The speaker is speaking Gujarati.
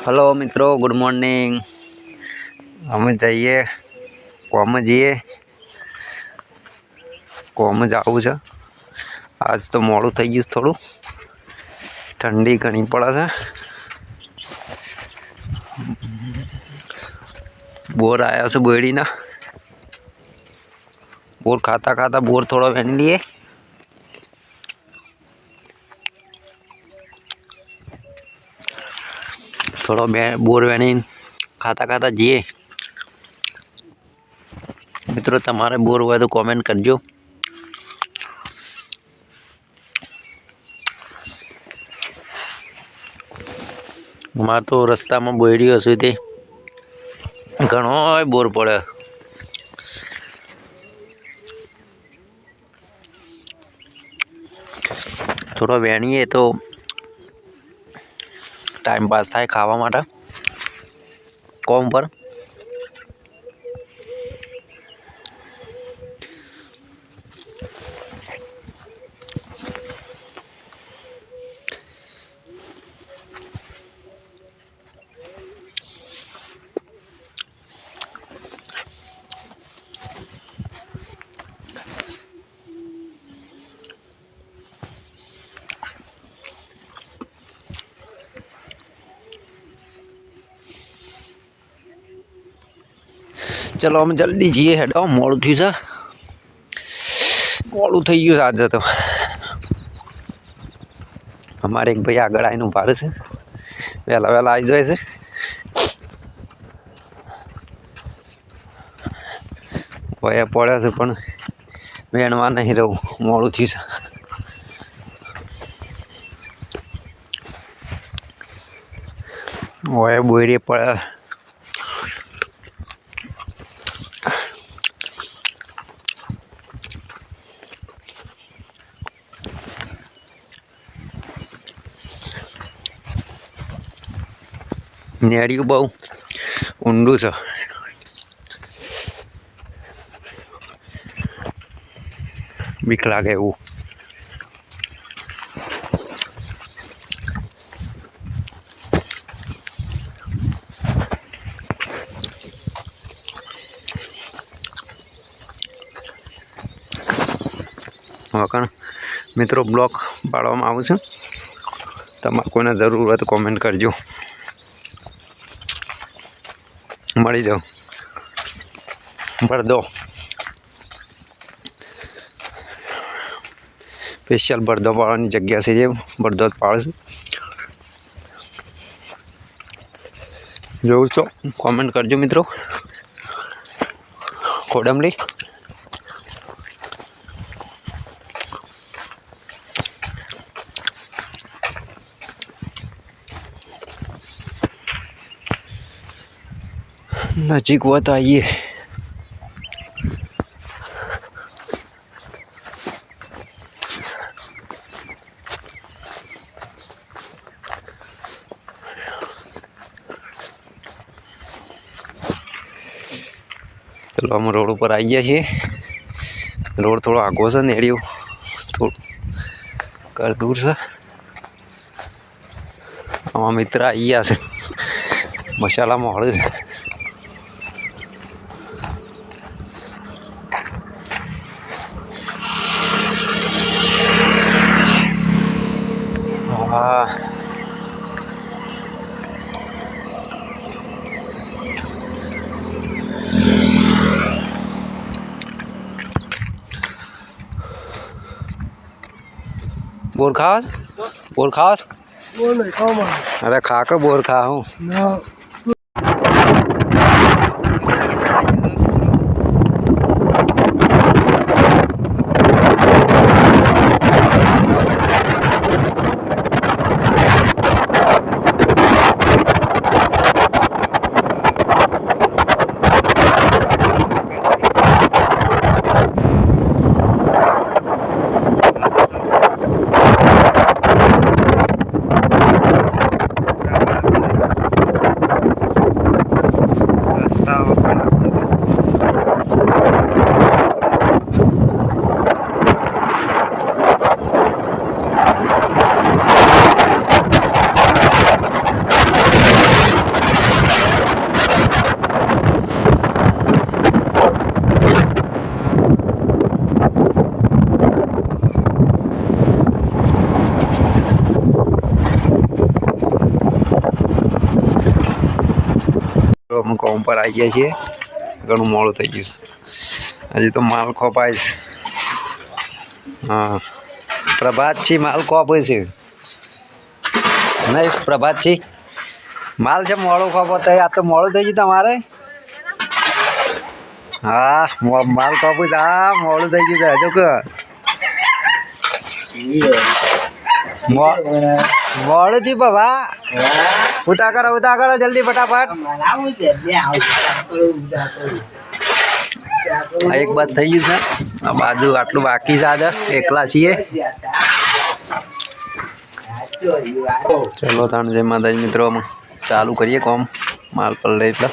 હલો મિત્રો ગુડ મોર્નિંગ અમે જઈએ, કોમ જઈએ. કોમ જવું છે. આજ તો મોડું થઈ ગયું થોડું. ઠંડી ઘણી પડે છે. બોર આવ્યા છે બોડીના બોર ખાતા ખાતા બોર થોડો વેની લઈએ. થોડો બે બોર વેણી ખાતા ખાતા જઈએ. મિત્રો, તમારે બોર હોય તો કોમેન્ટ કરજો. અમારે તો રસ્તામાં બોયડી હશે તે. ઘણો બોર પડે. થોડો વેણીએ તો ટાઈમ પાસ થાય ખાવા માટે. કોમ પર. ચલો, અમે જલ્દી જઈએ હેડો. મોડું થયું છે. મોડું થઈ ગયું આજે તો. અમારે એક ભાઈ આગળ આવીને ઊભા છે. વહેલા વહેલા આવી જાય છે. વયા પડ્યા છે, પણ વેણવા નહીં રહું. મોડું થયું છે. વયા બોયડી પડ્યા. નેડિયું બહુ. ઊંડું છે. બીક લાગે એવું. વખાણ મિત્રો બ્લોક પાડવામાં આવું છે તમારે કોઈને જરૂર હોય તો કોમેન્ટ કરજો. મળી જાઉં. બળદો સ્પેશિયલ બળદો પાડવાની જગ્યા છે જે બળદો જ પાડશું જોઉં છો કોમેન્ટ કરજો મિત્રો. કોડમલી નજીક આવીએ ચલો અમે રોડ ઉપર આવી ગયા છીએ. રોડ થોડો આગો છે નેડિયો થોડું ઘર દૂર છે. અમારા મિત્ર આવી ગયા છે. મસાલામાં હળે છે હા બોર ખાવા બોર કોમાં અરે ખા કે બોર ખા હું કોમ પર આવી ગયા છીએ. ઘણું મોડું થઈ ગયું છે. હજી તો માલ ખોપાય છે. હા. પ્રભાતજી, માલ ખોપે છે. નહીં, પ્રભાતજી, માલ છે, મોડું ખોપો. થાય આ તો મોડું થઈ ગયું તમારે? હા માલ ખોપું હા, મોડું થઈ ગયું હજુ કે મોડું થી બાબા. ઉતા કરો ઉતા કરો, જલ્દી ફટાફટ. એક બાદ થઈ ગયું છે. આ બાજુ આટલું બાકી છે આજે એકલા છીએ. ચલો તાણ જય માતાજી મિત્રો ચાલુ કરીએ કોમ. માલ પર એટલે